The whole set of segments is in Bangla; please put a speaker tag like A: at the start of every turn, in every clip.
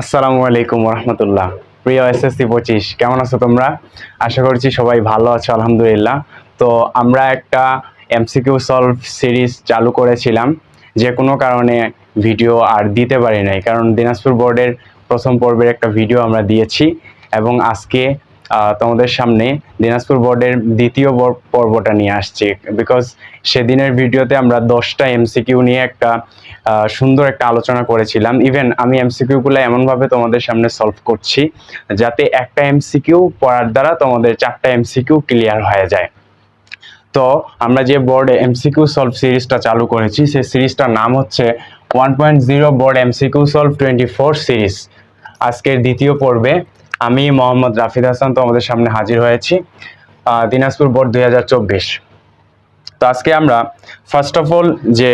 A: আসসালামু আলাইকুম রহমতুল্লাহ প্রিয় এসএসসি পঁচিশ, কেমন আছো তোমরা? আশা করছি সবাই ভালো আছো, আলহামদুলিল্লাহ। তো আমরা একটা এমসিকিউ সলভ সিরিজ চালু করেছিলাম। যে কোনো কারণে ভিডিও আর দিতে পারি নাই, কারণ দিনাজপুর বোর্ডের প্রথম পর্বের একটা ভিডিও আমরা দিয়েছি এবং আজকে তোমাদের সামনে দিনাজপুর বোর্ডের দ্বিতীয় পর্বটা নিয়ে আসছি। বিকজ সেদিনের ভিডিওতে আমরা দশটা এমসিকিউ নিয়ে একটা সুন্দর একটা আলোচনা করেছিলাম। ইভেন আমি এমসিকিউগুলো এমনভাবে তোমাদের সামনে সলভ করছি, যাতে একটা এমসিকিউ পড়ার দ্বারা তোমাদের চারটা এমসিকিউ ক্লিয়ার হয়ে যায়। তো আমরা যে বোর্ড এমসিকিউ সলভ সিরিজটা চালু করেছি, সেই সিরিজটার নাম হচ্ছে one point zero board MCQ solve twenty four series আজকের দ্বিতীয় পর্বে আমি মোহাম্মদ রাফিদ হাসান তোমাদের সামনে হাজির হয়েছি দিনাজপুর বোর্ড দুই হাজার চব্বিশ। তো আজকে আমরা ফার্স্ট অফ অল যে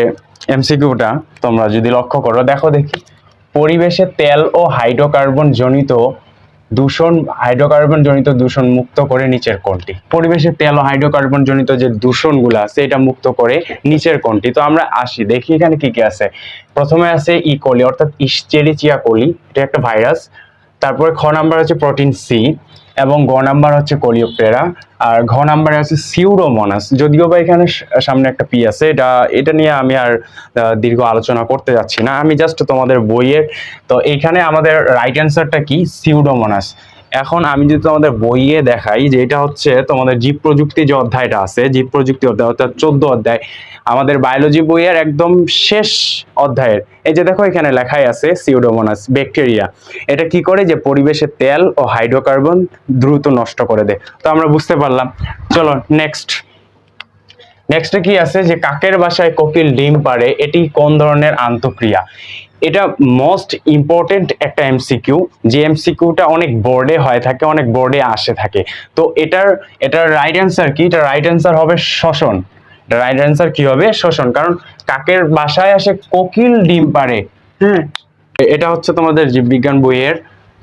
A: এমসিকিউটা তোমরা যদি লক্ষ্য করো, দেখো দেখি, পরিবেশে তেল ও হাইড্রোকার্বন জনিত দূষণ, হাইড্রোকার্বন জনিত দূষণ মুক্ত করে নিচের কোনটি পরিবেশে তেল ও হাইড্রোকার্বন জনিত যে দূষণগুলো আছে, এটা মুক্ত করে নিচের কোনটি তো আমরা আসি, দেখি এখানে কি কি আছে। প্রথমে আছে ই কোলি অর্থাৎ ইস্টেরিচিয়া কোলি এটা একটা ভাইরাস। তারপরে খ নাম্বার হচ্ছে প্রোটিন সি এবং গ নাম্বার হচ্ছে কোলিওপ্টেরা। আর ঘ নাম্বারে আছে সিউরোমনাস যদিও বা এখানে সামনে একটা পি আছে, এটা এটা নিয়ে আমি আর দীর্ঘ আলোচনা করতে যাচ্ছি না। আমি জাস্ট তোমাদের বইয়ের, তো এইখানে আমাদের রাইট অ্যান্সারটা কি? সিউডোমোনাস। এখন আমি যদি তোমাদের বইয়ে দেখাই যে এটা হচ্ছে তোমাদের জীব প্রযুক্তি যে অধ্যায়টা আছে, জীব প্রযুক্তি অধ্যায় অর্থাৎ চোদ্দ অধ্যায়, আমাদের বায়োলজি বইয়ের একদম শেষ অধ্যায়ের। এই যে দেখো এখানে লেখাই আছে সিউডোমোনাস ব্যাকটেরিয়া এটা কি করে? যে পরিবেশে তেল ও হাইড্রোকার্বন দ্রুত নষ্ট করে দেয়। তো আমরা বুঝতে পারলাম। চলো নেক্সট নেক্সটে কি আছে? যে কাকের বাসায় কোকিল ডিম পারে এটি কোন ধরনের আন্তঃক্রিয়া? এটা মোস্ট ইম্পর্টেন্ট একটা এমসিকিউ যে এমসিকিউটা অনেক বোর্ডে হয় থাকে অনেক বোর্ডে আসে থাকে। তো এটার এটার রাইট অ্যান্সার কি? এটা রাইট অ্যান্সার হবে শ্বসন এটা রাইট অ্যান্সার কি হবে? শোষণ। কারণ কাকের বাসায় আসে কোকিল ডিম পারে হ্যাঁ। এটা হচ্ছে তোমাদের জীববিজ্ঞান বইয়ের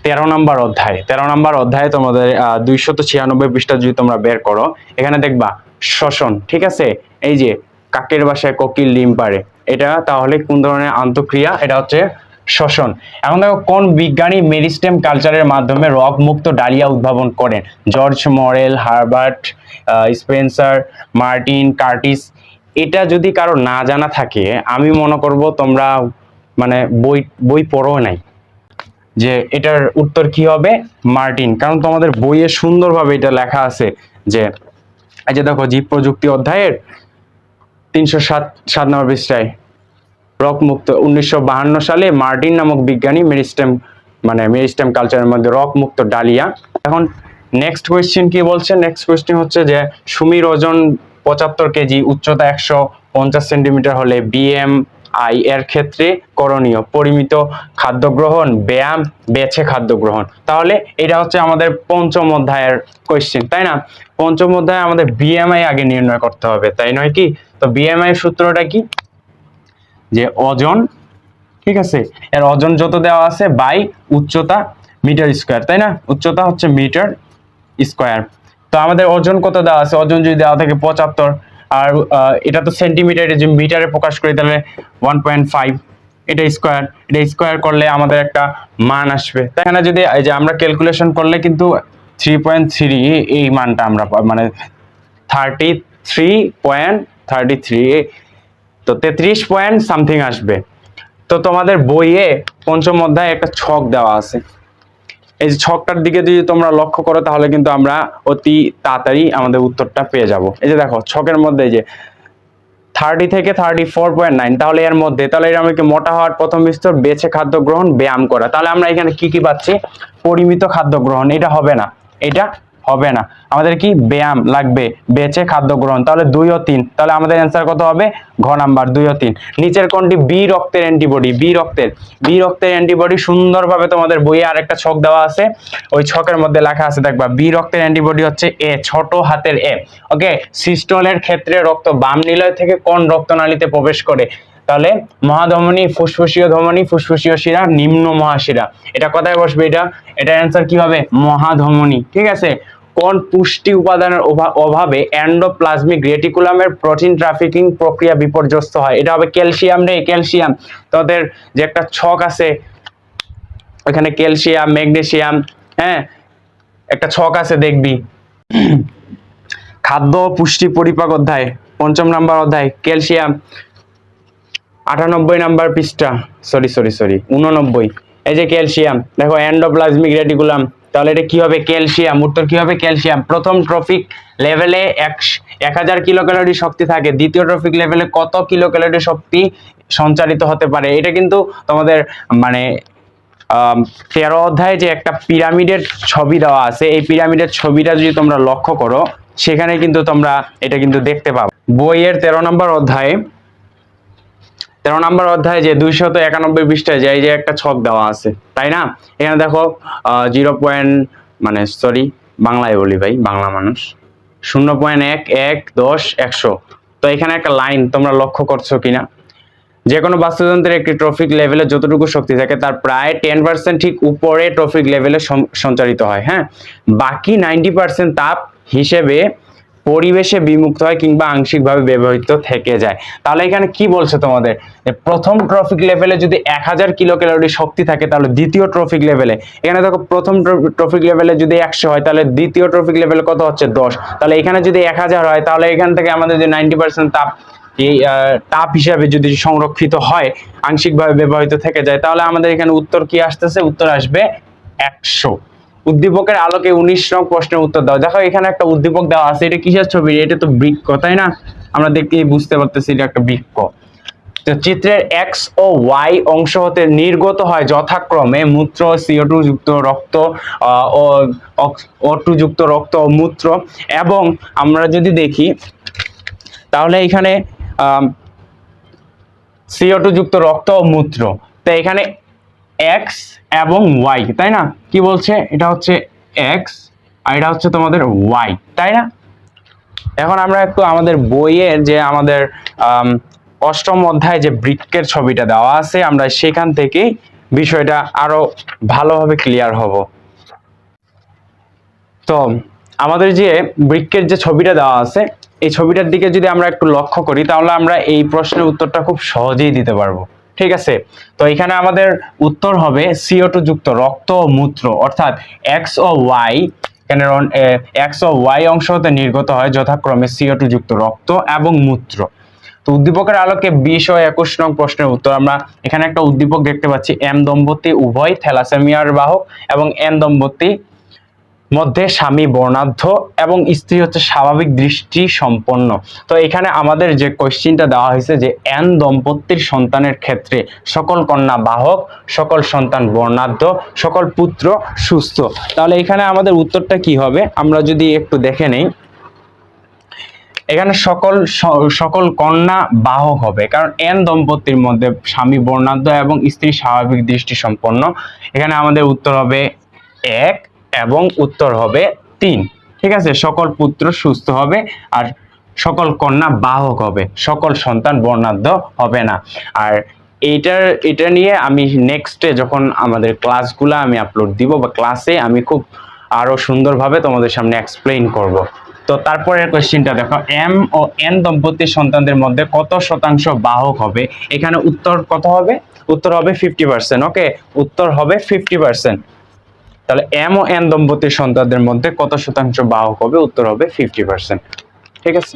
A: তেরো নম্বর অধ্যায়। তেরো নম্বর অধ্যায়ে তোমাদের দুইশত ছিয়ানব্বই পৃষ্ঠা যদি তোমরা বের করো এখানে দেখবা শ্বসন ঠিক আছে? এই যে কাকের বাসায় কোকিল ডিম পারে এটা তাহলে কোন ধরনের আন্তঃক্রিয়া? এটা হচ্ছে শ্বসন। এখন দেখো, কোন বিজ্ঞানী মেরিস্টেম কালচারের মাধ্যমে রক মুক্ত ডালিয়া উদ্ভাবন করেন? George Morel, Herbert Spencer, Martin, Curtis. এটা যদি কারও না জানা থাকে, আমি মনে করব তোমরা মানে বই বই পড়ো নাই। যে এটার উত্তর কি হবে? মার্টিন। কারণ তোমাদের বইয়ে সুন্দরভাবে এটা লেখা আছে যে, এই যে দেখো জীব প্রযুক্তি অধ্যায়ের তিনশো সাত সাত নম্বর পৃষ্ঠায় রক মুক্ত উনিশশো বাহান্ন সালে মার্টিন নামক বিজ্ঞানী মেরিস্টেম মানে মেরিস্টেম কালচারের মধ্যে রক মুক্ত ডালিয়া। এখন নেক্সট কোয়েশ্চেন কি বলছে? নেক্সট কোয়েশ্চেন হচ্ছে যে, সুমির ওজন পঁচাত্তর কেজি, উচ্চতা একশো পঞ্চাশ সেন্টিমিটার হলে বিএম আই এর ক্ষেত্রে করণীয়। পরিমিত খাদ্য গ্রহণ, ব্যায়াম, বেছে খাদ্য গ্রহণ। তাহলে এটা হচ্ছে আমাদের পঞ্চম অধ্যায়ের কোয়েশ্চেন তাই না? পঞ্চম অধ্যায়ে আমাদের বিএমআই আগে নির্ণয় করতে হবে, তাই নয় কি? তো বিএমআই সূত্রটা কি? যে ওজন, ঠিক আছে? এর ওজন যত দেওয়া আছে বাই উচ্চতা মিটার স্কোয়ার, তাই না? উচ্চতা হচ্ছে মিটার স্কোয়ার। তো আমাদের ওজন কত দেওয়া আছে? ওজন যদি দেওয়া থাকে পঁচাত্তর, আর এটা তো সেন্টিমিটারে যে মিটারে প্রকাশ করি তাহলে ওয়ান পয়েন্ট ফাইভ এটা স্কোয়ার। এটা স্কোয়ার করলে আমাদের একটা মান আসবে। তাই না? যদি, এই যে আমরা ক্যালকুলেশন করলে কিন্তু থ্রি পয়েন্ট থ্রি এই মানটা আমরা মানে thirty three point thirty three তো তেত্রিশ পয়েন্ট সামথিং আসবে। তো তোমাদের বইয়ে পঞ্চম অধ্যায়ে একটা ছক দেওয়া আছে। এই যে ছকটার দিকে যদি তোমরা লক্ষ্য করো, তাহলে কিন্তু আমরা অতি তাড়াতাড়ি আমাদের উত্তরটা পেয়ে যাব। এই যে দেখো, ছকের মধ্যে যে থার্টি থেকে থার্টি ফোর পয়েন্ট নাইন তাহলে এর মধ্যে, তাহলে এর আমাকে মোটা হওয়ার প্রথম স্তর বেছে খাদ্য গ্রহণ, ব্যায়াম করা। তাহলে আমরা এখানে কি কি পাচ্ছি? পরিমিত খাদ্য গ্রহণ, এটা হবে না। এটা হবে না। আমাদের কি? ব্যায়াম লাগবে। বেঁচে খাদ্য গ্রহণ। তাহলে দুই ও তিন। তাহলে আমাদের অ্যান্সার কত হবে? ঘ নাম্বার, দুই ও তিন। নিচের কোনটি? বি রক্তের অ্যান্টিবডি বি রক্তের। বি রক্তের অ্যান্টিবডি সুন্দরভাবে তোমাদের বইয়ে আরেকটা ছক দেওয়া আছে। ওই ছকের মধ্যে লেখা আছে, দেখবা, বি রক্তের অ্যান্টিবডি হচ্ছে এ, ছোট হাতের এ। ওকে? সিস্টলের ক্ষেত্রে রক্ত বাম নিলয় থেকে কোন রক্তনালীতে প্রবেশ করে? তাহলে মহাধমনী, ফুসফুসীয় ধমনী, ফুসফুসীয় শিরা, নিম্ন মহাশিরা। এটা কোথায় বসবে এটা? এটা অ্যান্সার কি হবে? মহাধমনী। ঠিক আছে? কোন পুষ্টি উপাদানের অভা- অভাবে এন্ডোপ্লাজমিক রেটিকুলামের প্রোটিন ট্রাফিকিং প্রক্রিয়া বিপর্যস্ত হয়। এটা হবে ক্যালসিয়াম রে, ক্যালসিয়াম। তোদের যে একটা ছক আছে, ওখানে ক্যালসিয়াম, ম্যাগনেসিয়াম হ্যাঁ? একটা ছক আছে, দেখবি। খাদ্য পুষ্টি পরিপাক অধ্যায়, পঞ্চম নাম্বার অধ্যায়, ক্যালসিয়াম। আটানব্বই নাম্বার পৃষ্ঠা। সরি সরি সরি, উননব্বই। এই যে ক্যালসিয়াম, দেখো এন্ডোপ্লাজমিক রেটিকুলাম। তাহলে এটা কি হবে ক্যালসিয়াম? উত্তর কি হবে ক্যালসিয়াম? প্রথম ট্রফিক লেভেলে এক হাজার কিলো ক্যালোরি শক্তি থাকে। দ্বিতীয় ট্রফিক লেভেলে কত কিলো ক্যালোরি শক্তি সঞ্চারিত হতে পারে? এটা কিন্তু তোমাদের মানে তেরো অধ্যায়ে যে একটা পিরামিডের ছবি দেওয়া আছে, এই পিরামিডের ছবিটা যদি তোমরা লক্ষ্য করো, সেখানে কিন্তু তোমরা এটা কিন্তু দেখতে পাবে। বইয়ের তেরো নম্বর অধ্যায়ে তেরো নম্বর অধ্যায় যে দুইশত একানব্বই পৃষ্ঠায় যে এই যে একটা ছক দেওয়া আছে, তাই না? এখানে দেখো জিরো পয়েন্ট মানে সরি বাংলায় বলি ভাই, বাংলা মানুষ। শূন্য পয়েন্ট এক এক, দশ, একশো। তো এখানে একটা লাইন তোমরা লক্ষ্য করছ কিনা? যে কোনো বাস্তুতন্ত্রের একটি ট্রফিক লেভেলে যতটুকু শক্তি থাকে, তার প্রায় টেন পার্সেন্ট ঠিক উপরে ট্রফিক লেভেলে সঞ্চারিত হয় হ্যাঁ? বাকি নাইনটি পার্সেন্ট তাপ হিসেবে পরিবেশে বিমুক্ত হয় কিংবা আংশিকভাবে ব্যবহৃত থেকে যায়। তাহলে এখানে কি বলছে তোমাদের? প্রথম ট্রফিক লেভেলে যদি এক হাজার কিলো ক্যালোরি শক্তি থাকে, তাহলে দ্বিতীয় ট্রফিক লেভেলে এখানে দেখো প্রথম ট্রফিক লেভেলে যদি একশো হয়, তাহলে দ্বিতীয় ট্রফিক লেভেল কত হচ্ছে? দশ। তাহলে এখানে যদি এক হাজার হয়, তাহলে এখান থেকে আমাদের যে নাইনটি পার্সেন্ট তাপ এই তাপ হিসাবে যদি সংরক্ষিত হয়, আংশিকভাবে ব্যবহৃত থেকে যায়, তাহলে আমাদের এখানে উত্তর কি আসতেছে? উত্তর আসবে একশো। উদ্দীপকের আলোকে উনিশ নং প্রশ্নের উত্তর দাও। দেখো, এখানে একটা উদ্দীপক দেওয়া আছে, এটা কিসের ছবি? এটা তো বৃক্ষ, তাই না? আমরা দেখতেই বুঝতে পারতেছি এটা একটা বৃক্ষ। তো চিত্রের এক্স ও ওয়াই অংশ হতে নির্গত হয় যথাক্রমে মূত্র সিও টু যুক্ত রক্ত ও টু যুক্ত রক্ত ও মূত্র। এবং আমরা যদি দেখি, তাহলে এখানে সিও টু যুক্ত রক্ত ও মূত্র। তো এখানে এক্স এবং ওয়াই তাই না? কি বলছে? এটা হচ্ছে এক্স আর এটা হচ্ছে তোমাদের ওয়াই তাই না? এখন আমরা একটু আমাদের বইয়ের যে আমাদের আম, অষ্টম অধ্যায় যে বৃক্কের ছবিটা দেওয়া আছে আমরা সেখান থেকে বিষয়টা আরও ভালোভাবে ক্লিয়ার হব। তো আমাদের যে বৃক্কের যে ছবিটা দেওয়া আছে এই ছবিটার দিকে যদি আমরা একটু লক্ষ্য করি তাহলে আমরা এই প্রশ্নের উত্তরটা খুব সহজেই দিতে পারব। ঠিক আছে? তো এখানে আমাদের উত্তর হবে সিও টু যুক্ত রক্ত ও মূত্র, অর্থাৎ এক্স ও ওয়াই এখানে এক্স ও ওয়াই অংশ হতে নির্গত হয় যথাক্রমে সিও টু যুক্ত রক্ত এবং মূত্র। তো উদ্দীপকের আলোকে বিশ ও একুশ নং প্রশ্নের উত্তর আমরা এখানে একটা উদ্দীপক দেখতে পাচ্ছি এম দম্পতি উভয় থ্যালাসেমিয়ার বাহক এবং এন দম্পতি মধ্যে স্বামী বর্ণাঢ্য এবং স্ত্রী হচ্ছে স্বাভাবিক দৃষ্টি সম্পন্ন। তো এখানে আমাদের যে কোশ্চিনটা দেওয়া হয়েছে যে, এন দম্পতির সন্তানের ক্ষেত্রে সকল কন্যা বাহক, সকল সন্তান বর্ণাঢ্য, সকল পুত্র সুস্থ? তাহলে এখানে আমাদের উত্তরটা কি হবে? আমরা যদি একটু দেখে নেই। এখানে সকল সকল কন্যা বাহক হবে। কারণ এন দম্পতির মধ্যে স্বামী বর্ণাঢ্য এবং স্ত্রী স্বাভাবিক দৃষ্টি সম্পন্ন। এখানে আমাদের উত্তর হবে এক। এবং উত্তর হবে তিন। ঠিক আছে? সকল পুত্র সুস্থ হবে আর সকল কন্যা বাহক হবে। সকল সন্তান বর্ণাঢ্য হবে না। আর এইটার, এটা নিয়ে আমি নেক্সটে যখন আমাদের ক্লাসগুলো আমি আপলোড দিব বা ক্লাসে আমি খুব আরও সুন্দরভাবে তোমাদের সামনে এক্সপ্লেইন করব। তো তারপরের কোশ্চেনটা দেখো এম ও এন দম্পতির সন্তানদের মধ্যে কত শতাংশ বাহক হবে? এখানে উত্তর কত হবে? উত্তর হবে ফিফটি পার্সেন্ট ওকে উত্তর হবে ফিফটি পার্সেন্ট তাহলে এম ও এন দম্পতির সন্তানদের মধ্যে কত শতাংশ বাহক হবে? উত্তর হবে ফিফটি পার্সেন্ট ঠিক আছে?